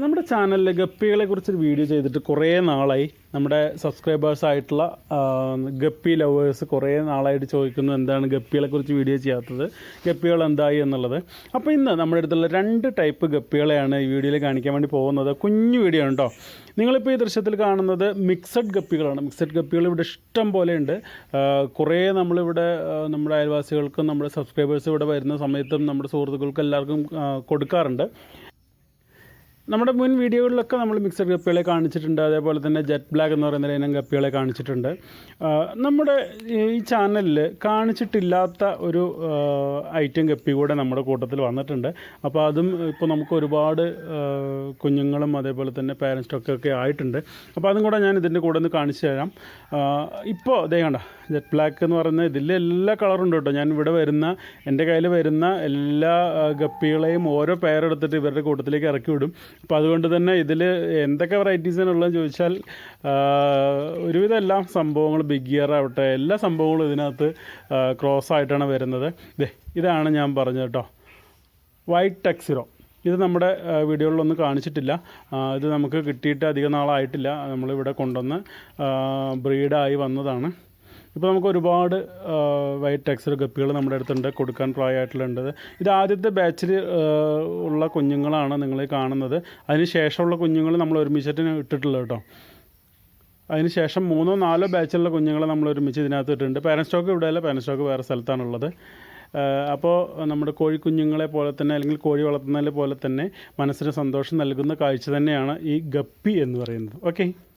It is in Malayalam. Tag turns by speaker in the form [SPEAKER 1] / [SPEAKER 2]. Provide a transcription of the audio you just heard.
[SPEAKER 1] നമ്മുടെ ചാനലിൽ ഗപ്പികളെ കുറിച്ചൊരു വീഡിയോ ചെയ്തിട്ട് കുറേ നാളായി നമ്മുടെ സബ്സ്ക്രൈബേഴ്സ് ആയിട്ടുള്ള ഗപ്പി ലവേഴ്സ് കുറേ നാളായിട്ട് ചോദിക്കുന്നു എന്താണ് ഗപ്പികളെ കുറിച്ച് വീഡിയോ ചെയ്യാത്തത് ഗപ്പികൾ എന്തായി എന്നുള്ളത്. അപ്പോൾ ഇന്ന് നമ്മുടെ അടുത്തുള്ള രണ്ട് ടൈപ്പ് ഗപ്പികളെയാണ് ഈ വീഡിയോയിൽ കാണിക്കാൻ വേണ്ടി പോകുന്നത്. കുഞ്ഞു വീഡിയോ ആണ് നിങ്ങളിപ്പോൾ ഈ ദൃശ്യത്തിൽ കാണുന്നത് മിക്സഡ് ഗപ്പികളാണ്. മിക്സഡ് ഗപ്പികൾ ഇവിടെ ഇഷ്ടം പോലെ ഉണ്ട്. കുറേ നമ്മളിവിടെ നമ്മുടെ അയൽവാസികൾക്കും നമ്മുടെ സബ്സ്ക്രൈബേഴ്സ് ഇവിടെ വരുന്ന സമയത്തും നമ്മുടെ സുഹൃത്തുക്കൾക്കും എല്ലാവർക്കും കൊടുക്കാറുണ്ട്. നമ്മുടെ മുൻ വീഡിയോകളിലൊക്കെ നമ്മൾ മിക്സഡ് കപ്പികളെ കാണിച്ചിട്ടുണ്ട്. അതേപോലെ തന്നെ ജെറ്റ് ബ്ലാക്ക് എന്ന് പറയുന്ന ഇനം കപ്പികളെ കാണിച്ചിട്ടുണ്ട്. നമ്മുടെ ഈ ചാനലിൽ കാണിച്ചിട്ടില്ലാത്ത ഒരു ഐറ്റം കപ്പി കൂടെ നമ്മുടെ കൂട്ടത്തിൽ വന്നിട്ടുണ്ട്. അപ്പോൾ അതും ഇപ്പോൾ നമുക്ക് ഒരുപാട് കുഞ്ഞുങ്ങളും അതേപോലെ തന്നെ പാരന്റ് സ്റ്റോക്കൊക്കെ ആയിട്ടുണ്ട്. അപ്പോൾ അതും കൂടെ ഞാൻ ഇതിന്റെ കൂടെ ഒന്ന് കാണിച്ചു തരാം. ഇപ്പോൾ അതേ കണ്ട ജെറ്റ് ബ്ലാക്ക് എന്ന് പറയുന്ന ഇതിൽ എല്ലാ കളറും ഉണ്ട് കേട്ടോ. ഞാൻ ഇവിടെ വരുന്ന എന്റെ കയ്യിൽ വരുന്ന എല്ലാ ഗപ്പികളെയും ഓരോ പേരെടുത്തിട്ട് ഇവരുടെ കൂട്ടത്തിലേക്ക് ഇറക്കി വിടും. അപ്പോൾ അതുകൊണ്ട് തന്നെ ഇതിൽ എന്തൊക്കെ വെറൈറ്റീസാണുള്ളതെന്ന് ചോദിച്ചാൽ ആ, ഒരുവിധം എല്ലാ സംഭവങ്ങൾ ബിഗ് ഇയർ ആവട്ടെ എല്ലാ സംഭവങ്ങളും ഇതിനകത്ത് ക്രോസ് ആയിട്ടാണ് വരുന്നത്. ഇതാണ് ഞാൻ പറഞ്ഞത് കേട്ടോ. വൈറ്റ് ടെക്സിറോ ഇത് നമ്മുടെ വീഡിയോകളിലൊന്നും കാണിച്ചിട്ടില്ല. ഇത് നമുക്ക് കിട്ടിയിട്ട് അധികം നാളായിട്ടില്ല. നമ്മളിവിടെ കൊണ്ടുവന്ന് ബ്രീഡായി വന്നതാണ്. ഇപ്പോൾ നമുക്ക് ഒരുപാട് വൈറ്റ് ടെക്സർ ഗപ്പികൾ നമ്മുടെ അടുത്തുണ്ട് കൊടുക്കാൻ പ്രായമായിട്ടുള്ളത്. ഇത് ആദ്യത്തെ ബാച്ചിൽ ഉള്ള കുഞ്ഞുങ്ങളാണ് നിങ്ങൾ കാണുന്നത്. അതിന് ശേഷമുള്ള കുഞ്ഞുങ്ങൾ നമ്മൾ ഒരുമിച്ചിട്ട് ഇട്ടിട്ടുള്ളത് കേട്ടോ. അതിന് ശേഷം മൂന്നോ നാലോ ബാച്ചിലുള്ള കുഞ്ഞുങ്ങളെ നമ്മൾ ഒരുമിച്ച് ഇതിനകത്ത് ഇട്ടിട്ടുണ്ട്. പാരൻ സ്റ്റോക്ക് ഇവിടെയല്ല പാരൻ സ്റ്റോക്ക് വേറെ സ്ഥലത്താണുള്ളത്. അപ്പോൾ നമ്മുടെ കോഴി കുഞ്ഞുങ്ങളെ പോലെ തന്നെ അല്ലെങ്കിൽ കോഴി വളർത്തുന്നതിനെ പോലെ തന്നെ മനസ്സിന് സന്തോഷം നൽകുന്ന കാഴ്ച തന്നെയാണ് ഈ ഗപ്പി എന്ന് പറയുന്നത്. ഓക്കെ